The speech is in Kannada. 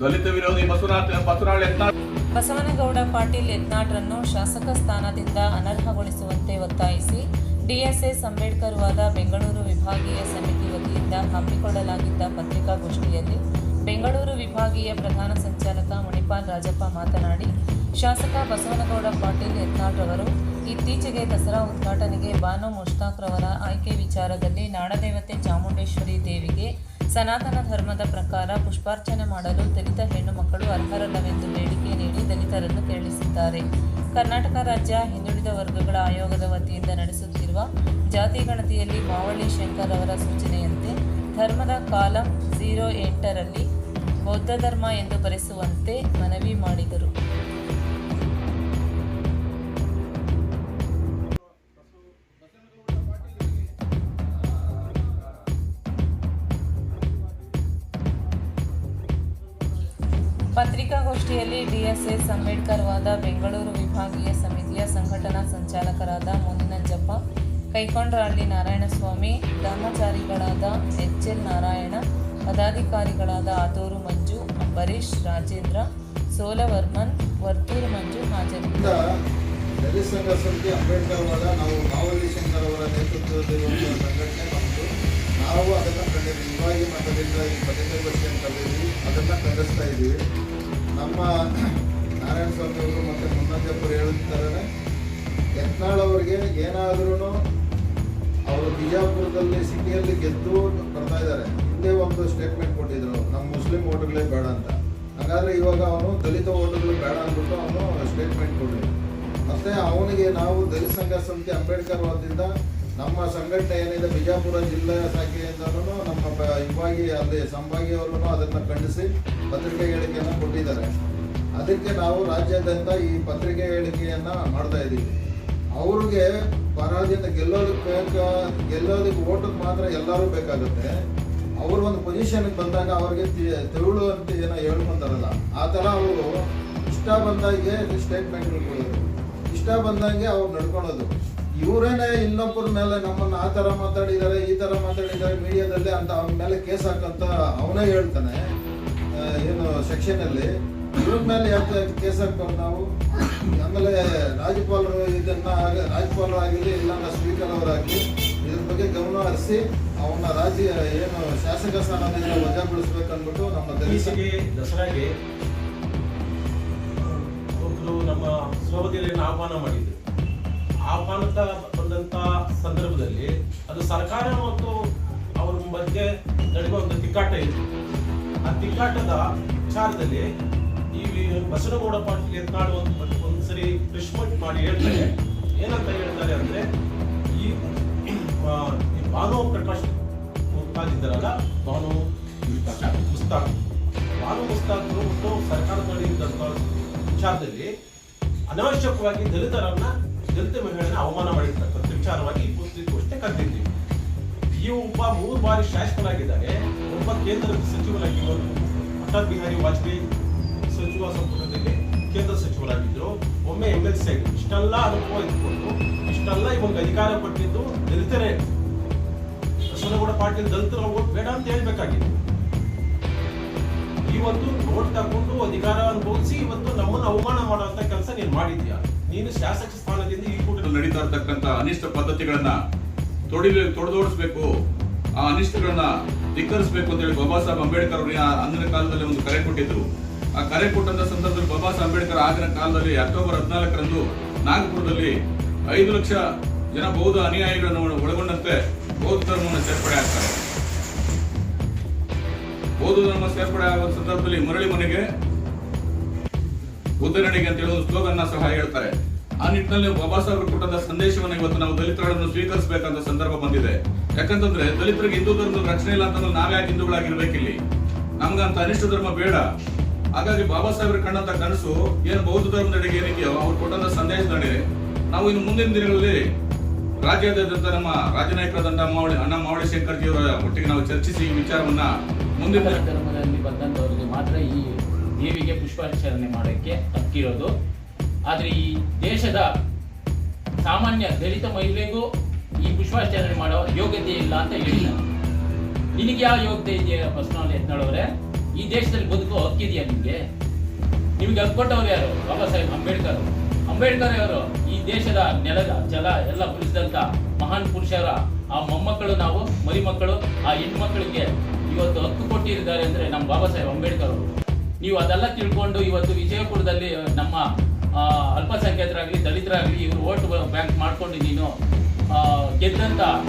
ದಲಿತ ವಿರೋಧಿ ಬಸವನಗೌಡ ಪಾಟೀಲ್ ಯತ್ನಾಳ್ರನ್ನು ಶಾಸಕ ಸ್ಥಾನದಿಂದ ಅನರ್ಹಗೊಳಿಸುವಂತೆ ಒತ್ತಾಯಿಸಿ ಡಿಎಸ್ಎಸ್ ಅಂಬೇಡ್ಕರ್ ವಾದ ಬೆಂಗಳೂರು ವಿಭಾಗೀಯ ಸಮಿತಿ ವತಿಯಿಂದ ಹಮ್ಮಿಕೊಳ್ಳಲಾಗಿದ್ದ ಪತ್ರಿಕಾಗೋಷ್ಠಿಯಲ್ಲಿ ಬೆಂಗಳೂರು ವಿಭಾಗೀಯ ಪ್ರಧಾನ ಸಂಚಾಲಕ ಮಣಿಪಾಲ್ ರಾಜಪ್ಪ ಮಾತನಾಡಿ, ಶಾಸಕ ಬಸವನಗೌಡ ಪಾಟೀಲ್ ಯತ್ನಾಳ್ರವರು ಇತ್ತೀಚೆಗೆ ದಸರಾ ಉದ್ಘಾಟನೆಗೆ ಬಾನು ಮುಷ್ತಾಕ್ರವರ ಆಯ್ಕೆ ವಿಚಾರದಲ್ಲಿ ನಾಡದೇವತೆ ಚಾಮುಂಡೇಶ್ವರಿ ದೇವಿಗೆ ಸನಾತನ ಧರ್ಮದ ಪ್ರಕಾರ ಪುಷ್ಪಾರ್ಚನೆ ಮಾಡಲು ದಲಿತ ಹೆಣ್ಣು ಮಕ್ಕಳು ಅರ್ಹರಲ್ಲವೆಂದು ಬೇಡಿಕೆ ನೀಡಿ ದಲಿತರನ್ನು ಕೇಳಿಸಿದ್ದಾರೆ ಕರ್ನಾಟಕ ರಾಜ್ಯ ಹಿಂದುಳಿದ ವರ್ಗಗಳ ಆಯೋಗದ ವತಿಯಿಂದ ನಡೆಸುತ್ತಿರುವ ಜಾತಿ ಗಣತಿಯಲ್ಲಿ ಮಾವಳ್ಳಿ ಶಂಕರ್ ಅವರ ಸೂಚನೆಯಂತೆ ಧರ್ಮದ ಕಾಲಂ ಝೀರೋ ಎಂಟರಲ್ಲಿ ಬೌದ್ಧ ಧರ್ಮ ಎಂದು ಬರೆಸುವಂತೆ ಮನವಿ ಮಾಡಿದರು. ಪತ್ರಿಕಾಗೋಷ್ಠಿಯಲ್ಲಿ ಡಿಎಸ್ಎಸ್ ಅಂಬೇಡ್ಕರ್ ವಾದ ಬೆಂಗಳೂರು ವಿಭಾಗೀಯ ಸಮಿತಿಯ ಸಂಘಟನಾ ಸಂಚಾಲಕರಾದ ಮುನಿನಂಜಪ್ಪ ಕೈಕೊಂಡ್ರಹಳ್ಳಿ ನಾರಾಯಣಸ್ವಾಮಿ, ಧರ್ಮಚಾರಿಗಳಾದ ಎಚ್ ಎಲ್ ನಾರಾಯಣ, ಪದಾಧಿಕಾರಿಗಳಾದ ಆತೂರು ಮಂಜು ಅಂಬರೀಶ್ ರಾಜೇಂದ್ರ, ಸೋಲವರ್ಮನ್, ವರ್ತೂರು ಮಂಜು ಹಾಜರಿದ್ದರು. ದಲಿತ ಸಮಿತಿ ನಾವು ನಾವು ಅದನ್ನು ಕಂಡಿದ್ದೀವಿ ವಿಭಾಗೀಯ ಮಟ್ಟದಿಂದ ಈ ಪತ್ರಿಕಾಗೋಷ್ಠಿಯನ್ನು ಕರೆದಿದ್ವಿ ಅದನ್ನು ಖಂಡಿಸ್ತಾ ಇದ್ದೀವಿ. ನಮ್ಮ ನಾರಾಯಣ ಸ್ವಾಮಿ ಅವರು ಮತ್ತು ಮುನ್ನಂಜಪ್ಪರು ಹೇಳುತ್ತಾರೆ ಯತ್ನಾಳ್ ಅವರಿಗೆ ಏನಾದ್ರೂ ಅವರು ಬಿಜಾಪುರದಲ್ಲಿ, ಸಿಟಿಯಲ್ಲಿ ಗೆದ್ದು ಬರ್ತಾ ಇದ್ದಾರೆ. ಹಿಂದೆ ಒಂದು ಸ್ಟೇಟ್ಮೆಂಟ್ ಕೊಟ್ಟಿದ್ರು ನಮ್ಮ ಮುಸ್ಲಿಂ ಓಟರ್ಗಳೇ ಬೇಡ ಅಂತ. ಹಾಗಾದ್ರೆ ಇವಾಗ ಅವನು ದಲಿತ ಓಟರ್ಗಳು ಬೇಡ ಅಂದ್ಬಿಟ್ಟು ಅವನು ಸ್ಟೇಟ್ಮೆಂಟ್ ಕೊಟ್ಟಿದ್ರು. ಮತ್ತೆ ಅವನಿಗೆ ನಾವು ದಲಿತ ಸಂಘ ಸಮಿತಿ ಅಂಬೇಡ್ಕರ್ ವಾದದಿಂದ ನಮ್ಮ ಸಂಘಟನೆ ಏನಿದೆ, ಬಿಜಾಪುರ ಜಿಲ್ಲೆಯ ಶಾಖೆಯಿಂದಲೂ ನಮ್ಮ ಇವಾಗಿ ಅಲ್ಲಿ ಸಂಭಾಗಿಯವರು ಅದನ್ನು ಖಂಡಿಸಿ ಪತ್ರಿಕೆ ಹೇಳಿಕೆಯನ್ನು ಕೊಟ್ಟಿದ್ದಾರೆ. ಅದಕ್ಕೆ ನಾವು ರಾಜ್ಯಾದ್ಯಂತ ಈ ಪತ್ರಿಕೆ ಹೇಳಿಕೆಯನ್ನು ಮಾಡ್ತಾ ಇದ್ದೀವಿ. ಅವ್ರಿಗೆ ಪರಾಜಿತ ಗೆಲ್ಲೋದಕ್ಕೆ ಬೇಕಾ- ಗೆಲ್ಲೋದಕ್ಕೆ ಓಟಕ್ಕೆ ಮಾತ್ರ ಎಲ್ಲರೂ ಬೇಕಾಗುತ್ತೆ. ಅವರು ಒಂದು ಪೊಸಿಷನ್ಗೆ ಬಂದಾಗ ಅವ್ರಿಗೆ ತಿಳು ಅಂತ ಏನೋ ಹೇಳ್ಕೊಂತಾರಲ್ಲ, ಆ ಥರ ಅವರು ಇಷ್ಟ ಬಂದಾಗೆ ಸ್ಟೇಟ್ಮೆಂಟ್ಗಳು ಕೊಡೋದು. ಇಷ್ಟ ಬಂದಂಗೆ ಅವ್ರು ನಡ್ಕೊಳೋದು. ಇವರೇನೆ ಇನ್ನೊಬ್ಬರ ಮೇಲೆ ನಮ್ಮನ್ನ ಆ ಥರ ಮಾತಾಡಿದ್ದಾರೆ, ಈ ಥರ ಮಾತಾಡಿದ್ದಾರೆ ಮೀಡಿಯಾದಲ್ಲಿ ಅಂತ ಅವನ ಮೇಲೆ ಕೇಸ್ ಹಾಕಂತ ಅವನೇ ಹೇಳ್ತಾನೆ. ಏನು ಸೆಕ್ಷನಲ್ಲಿ. ಇವ್ರ ಮೇಲೆ ಯಾಕೆ ಕೇಸ್ ಹಾಕ್ಬಾರ್ದು ನಾವು? ಆಮೇಲೆ ರಾಜ್ಯಪಾಲರು ಇದನ್ನ ರಾಜ್ಯಪಾಲರು ಆಗಿರಲಿ, ಇಲ್ಲಾಂದ್ರೆ ಸ್ಪೀಕರ್ ಅವರಾಗಲಿ, ಇದ್ರ ಬಗ್ಗೆ ಗಮನ ಹರಿಸಿ ಅವನ ರಾಜ್ಯ ಏನು ಶಾಸಕ ಸ್ಥಾನದಿಂದ ವಜಾಗೊಳಿಸ್ಬೇಕಂದ್ಬಿಟ್ಟು ನಮ್ಮ ದೇಶಕ್ಕೆ ದಸರಾಗೆ ಒಬ್ರು ನಮ್ಮ ಸಹೋದರಿಯನ್ನು ಆಹ್ವಾನ ಮಾಡಿದ್ರು. ಆಹ್ವಾನದ ಬಂದಂತ ಸಂದರ್ಭದಲ್ಲಿ ಅದು ಸರ್ಕಾರ ಮತ್ತು ಅವರ ಮಧ್ಯೆ ನಡೆಯುವ ಒಂದು ತಿಕ್ಕಾಟ ಇತ್ತು ಆ ತಿಕ್ಕಾಟದ ವಿಚಾರದಲ್ಲಿ ಈ ಬಸವನಗೌಡ ಪಾಟೀಲ್ ಯತ್ನಾಳ್ ಒಂದು ಒಂದ್ಸರಿ ಪ್ರಿಸ್ಮೆಂಟ್ ಮಾಡಿ ಹೇಳ್ತಾರೆ. ಏನಂತ ಹೇಳ್ತಾರೆ ಅಂದ್ರೆ ಈ ಭಾನು ಪ್ರಕಾಶ್ ಮುಕ್ತಾದ್ ಇದ್ದಾರಲ್ಲ ಭಾನು ಮುಸ್ತಾಕ್ ಭಾನು ಮುಸ್ತಾಕ್ ಮತ್ತು ಸರ್ಕಾರದಲ್ಲಿ ವಿಚಾರದಲ್ಲಿ ಅನಾವಶ್ಯಕವಾಗಿ ದಲಿತರನ್ನ ದಲಿತ ಮಹಿಳೆಯನ್ನ ಅವಮಾನ ಮಾಡಿರ್ತಕ್ಕಂಥ ವಿಚಾರವಾಗಿ ಈ ಪತ್ರಿಕೋಷ್ಠಿ ಕರೆದಿದ್ದೀವಿ ಈ ಒಬ್ಬ ಮೂರು ಬಾರಿ ಶಾಸಕರಾಗಿದ್ದಾರೆ. ಒಬ್ಬ ಕೇಂದ್ರ ಸಚಿವರಾಗಿ ಅಟಲ್ ಬಿಹಾರಿ ವಾಜಪೇಯಿ ಸಚಿವ ಸಂಪುಟದಲ್ಲಿ ಕೇಂದ್ರ ಸಚಿವರಾಗಿದ್ದರು. ಒಮ್ಮೆ ಎಂ ಎಲ್ ಸಿ ಆಗಿದ್ರು ಇಷ್ಟೆಲ್ಲ ಅನುಭವ ಇಟ್ಕೊಂಡು, ಇಷ್ಟೆಲ್ಲ ಇವಾಗ ಅಧಿಕಾರ ಕೊಟ್ಟಿದ್ದು ದಲಿತರೇ. ಬಸವನಗೌಡ ಪಾಟೀಲ್ ದಲಿತರ ಓಟ್ ಬೇಡ ಅಂತ ಹೇಳ್ಬೇಕಾಗಿತ್ತು ಇವತ್ತು ನೋಟ್ ತಗೊಂಡು ಅಧಿಕಾರ ಅನುಭವಿಸಿ, ಇವತ್ತು ನಮ್ಮನ್ನು ಅವಮಾನ ಮಾಡುವಂತ ಕೆಲಸ ನೀನು ಮಾಡಿದ್ಯಾ ನೀನು ಶಾಸಕ ಸ್ಥಾನದಿಂದ ಈ ಕೂಟದಲ್ಲಿ ನಡೀತಾ ಇರ್ತಕ್ಕಂಥ ಅನಿಷ್ಟ ಪದ್ಧತಿಗಳನ್ನ ತೊಡಿ ತೊಡೆದೋಡಿಸ್ಬೇಕು. ಆ ಅನಿಷ್ಟಗಳನ್ನ ಧಿಕ್ಕರಿಸಬೇಕು ಅಂತ ಹೇಳಿ ಬಾಬಾ ಸಾಹೇಬ್ ಅಂಬೇಡ್ಕರ್ ಅವರು ಆ- ಅಂದಿನ ಕಾಲದಲ್ಲಿ ಒಂದು ಕರೆ ಕೊಟ್ಟಿದ್ರು. ಆ ಕರೆ ಕೊಟ್ಟಂತ ಸಂದರ್ಭದಲ್ಲಿ ಬಾಬಾ ಸಾಹೇಬ್ ಅಂಬೇಡ್ಕರ್ ಆಗಿನ ಕಾಲದಲ್ಲಿ ಅಕ್ಟೋಬರ್ ಹದಿನಾಲ್ಕರಂದು ನಾಗಪುರದಲ್ಲಿ ಐದು ಲಕ್ಷ ಜನ ಬೌದ್ಧ ಅನುಯಾಯಿಗಳನ್ನು ಒಳಗೊಂಡಂತೆ ಬೌದ್ಧ ಧರ್ಮವನ್ನು ಸೇರ್ಪಡೆ ಆಗ್ತಾರೆ. ಬೌದ್ಧ ಧರ್ಮ ಸೇರ್ಪಡೆ ಆಗುವ ಸಂದರ್ಭದಲ್ಲಿ ಮರಳಿ ಮನೆಗೆ ಬುದ್ಧನಡಿಗೆ ಅಂತ ಹೇಳುವ ಸ್ಲೋಗನ್ನ ಸಹ ಹೇಳ್ತಾರೆ. ಆ ನಿಟ್ಟಿನಲ್ಲಿ ಬಾಬಾ ಸಾಹೇಬರು ಕೊಟ್ಟಂತ ಸಂದೇಶವನ್ನು ಇವತ್ತು ನಾವು ದಲಿತರನ್ನು ಸ್ವೀಕರಿಸಬೇಕಂತ ಸಂದರ್ಭ ಬಂದಿದೆ. ಯಾಕಂತಂದ್ರೆ ದಲಿತರಿಗೆ ಹಿಂದೂ ಧರ್ಮದ ರಕ್ಷಣೆ ಇಲ್ಲ ಅಂತಂದ್ರೆ ನಾವ್ಯಾಕೆ ಹಿಂದೂಗಳಾಗಿರ್ಬೇಕಿಲ್ಲಿ ನಮ್ಗಂತ ಅನಿಷ್ಟ ಧರ್ಮ ಬೇಡ. ಹಾಗಾಗಿ ಬಾಬಾ ಸಾಹೇಬ್ರ ಕಣ್ಣಂತ ಕನಸು ಏನು ಬೌದ್ಧ ಧರ್ಮದೆಡೆಗೆ ಏನಿದೆಯೋ ಅವ್ರು ಕೊಟ್ಟಂತ ಸಂದೇಶ ನಡೆ ನಾವು ಇನ್ನು ಮುಂದಿನ ದಿನಗಳಲ್ಲಿ ರಾಜ್ಯಾದ್ಯಂತ ನಮ್ಮ ರಾಜ್ಯ ನಾಯಕರಾದಂತಹ ಮಾವಳಿ, ಅಣ್ಣ ಮಾವಳಿ ಶಂಕರ್ಜಿ ಅವರ ಒಟ್ಟಿಗೆ ನಾವು ಚರ್ಚಿಸಿ ಈ ವಿಚಾರವನ್ನ ಮುಂದಿನ ಧರ್ಮದಲ್ಲಿ ಬಂದಂತವರಿಗೆ ಮಾತ್ರ ಈ ದೇವಿಗೆ ಪುಷ್ಪಾರ್ಚನೆ ಮಾಡೋಕ್ಕೆ ಹಕ್ಕಿರೋದು. ಆದರೆ ಈ ದೇಶದ ಸಾಮಾನ್ಯ ದಲಿತ ಮಹಿಳೆಗೂ ಈ ಪುಷ್ಪಾಚರಣೆ ಮಾಡೋ ಯೋಗ್ಯತೆ ಇಲ್ಲ ಅಂತ ಹೇಳಿಲ್ಲ. ನಿನಗೆ ಯಾವ ಯೋಗ್ಯತೆ ಇದೆಯಾ ಪರ್ಸನಲ್ ಎತ್ನಾಳವ್ರೆ? ಈ ದೇಶದಲ್ಲಿ ಬದುಕೋ ಹಕ್ಕಿದೆಯಾ ನಿಮಗೆ? ನಿಮಗೆ ಕೊಟ್ಟವ್ರು ಯಾರು? ಬಾಬಾ ಸಾಹೇಬ್ ಅಂಬೇಡ್ಕರ್. ಅಂಬೇಡ್ಕರ್ ಅವರು ಈ ದೇಶದ ನೆಲದ, ಜಲ, ಎಲ್ಲ ಉಳಿಸಿದಂತ ಮಹಾನ್ ಪುರುಷರ. ಆ ಮೊಮ್ಮಕ್ಕಳು ನಾವು, ಮರಿಮಕ್ಕಳು, ಆ ಹೆಣ್ಮಕ್ಳಿಗೆ ಇವತ್ತು ಹಕ್ಕು ಕೊಟ್ಟಿದ್ದಾರೆ ಅಂದ್ರೆ ನಮ್ಮ ಬಾಬಾ ಸಾಹೇಬ್ ಅಂಬೇಡ್ಕರ್ ಅವರು. ನೀವು ಅದೆಲ್ಲ ತಿಳ್ಕೊಂಡು ಇವತ್ತು ವಿಜಯಪುರದಲ್ಲಿ ನಮ್ಮ ಅಲ್ಪಸಂಖ್ಯಾತರಾಗ್ಲಿ ದಲಿತರಾಗಲಿ ಇವರು ಓಟ್ ಬ್ಯಾಂಕ್ ಮಾಡ್ಕೊಂಡು ನೀನು ಗೆದ್ದಂಥ